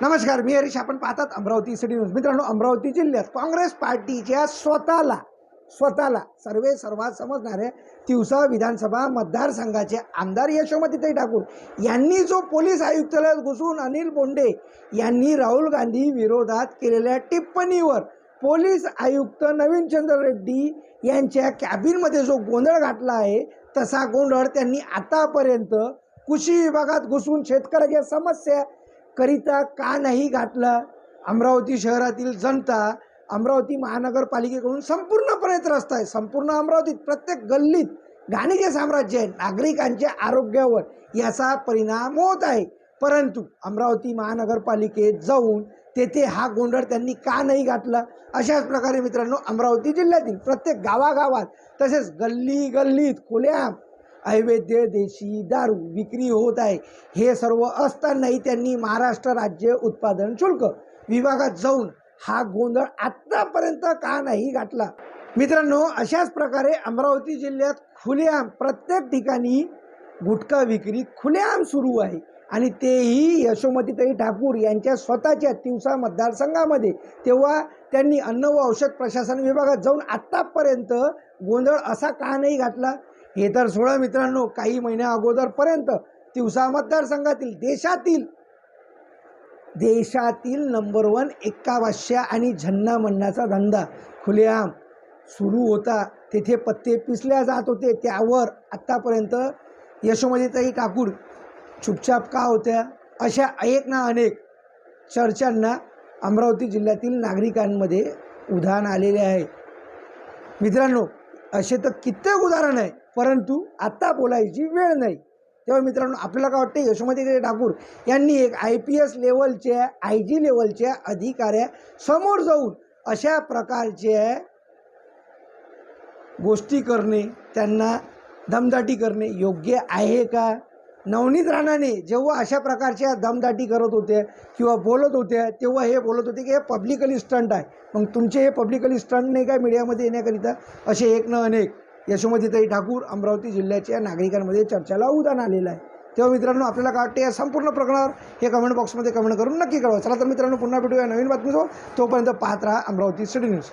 नमस्कार मी हरीश. आपण पाहतात अमरावती सिटी न्यूज मित्रांनो अमरावती जिल्ह्यात काँग्रेस पार्टीच्या स्वतःला स्वतःला सर्वे सर्वात समजणारे तिवसा विधानसभा मतदारसंघाचे आमदार यशोमतीताई ठाकूर यांनी जो पोलीस आयुक्तालयात घुसून अनिल बोंडे यांनी राहुल गांधी विरोधात केलेल्या टिप्पणीवर पोलीस आयुक्त नवीनचंद्र रेड्डी यांच्या कॅबिनमध्ये जो गोंधळ घातला आहे तसा गोंधळ त्यांनी आतापर्यंत कृषी विभागात घुसून शेतकऱ्याच्या समस्या करिता का नाही गाठलं अमरावती शहरातील जनता अमरावती महानगरपालिकेकडून संपूर्णपणे त्रस्त आहे संपूर्ण अमरावतीत प्रत्येक गल्लीत घाणीचे साम्राज्य आहे नागरिकांच्या आरोग्यावर याचा परिणाम होत आहे. परंतु अमरावती महानगरपालिकेत जाऊन तेथे हा गोंधळ त्यांनी का नाही गाठला अशाच प्रकारे मित्रांनो अमरावती जिल्ह्यातील प्रत्येक गावागावात तसेच गल्ली गल्लीत खुल्या अवैध देशी दारू विक्री होत आहे. हे सर्व असतानाही त्यांनी महाराष्ट्र राज्य उत्पादन शुल्क विभागात जाऊन हा गोंधळ आत्तापर्यंत का नाही गाठला? मित्रांनो अशाच प्रकारे अमरावती जिल्ह्यात खुलेआम प्रत्येक ठिकाणी गुटखा विक्री खुलेआम सुरू आहे. आणि तेही यशोमतीताई ठाकूर यांच्या स्वतःच्या तिवसा मतदारसंघामध्ये. तेव्हा त्यांनी अन्न व औषध प्रशासन विभागात जाऊन आत्तापर्यंत गोंधळ असा का नाही घातला हे तर सोळा मित्रांनो काही महिन्या अगोदरपर्यंत तिवसा मतदारसंघातील देशातील देशातील नंबर वन एक्कावाश्या आणि झन्ना म्हणण्याचा धंदा खुलेआम सुरू होता. तेथे पत्ते पिसल्या जात होते. त्यावर आत्तापर्यंत यशोमतीताई काकूड चुपचाप का होत्या? अशा अनेक ना अनेक चर्चांना अमरावती जिल्ह्यातील नागरिकांमध्ये उधाण आलेले आहे. मित्रांनो असे तर कित्येक उदाहरण आहे. परंतु आत्ता बोलायची वेळ नाही. तेव्हा मित्रांनो आपल्याला काय वाटतं यशोमती ठाकूर यांनी एक आय पी एस लेवलच्या आय जी लेवलच्या अधिकाऱ्या समोर जाऊन अशा प्रकारच्या गोष्टी करणे त्यांना दमदाटी करणे योग्य आहे का? नवनीत राणाने जेव्हा अशा प्रकारच्या दमदाटी करत होत्या किंवा बोलत होत्या तेव्हा हे बोलत होते की हे पब्लिकली स्टंट आहे. मग तुमचे हे पब्लिकली स्टंट नाही काय मीडियामध्ये येण्याकरिता? असे एक न अनेक यशोमतीताई ठाकूर अमरावती जिल्ह्याच्या नागरिकांमध्ये चर्चेला उदाहरण आलेलं आहे. तेव्हा मित्रांनो आपल्याला काय वाटते या संपूर्ण प्रकरणावर? हे कमेंट बॉक्समध्ये कमेंट करून नक्की कळवा. चला तर मित्रांनो पुन्हा भेटूया नवीन बातमीसोबत. तोपर्यंत पाहत राहा अमरावती सिटी न्यूज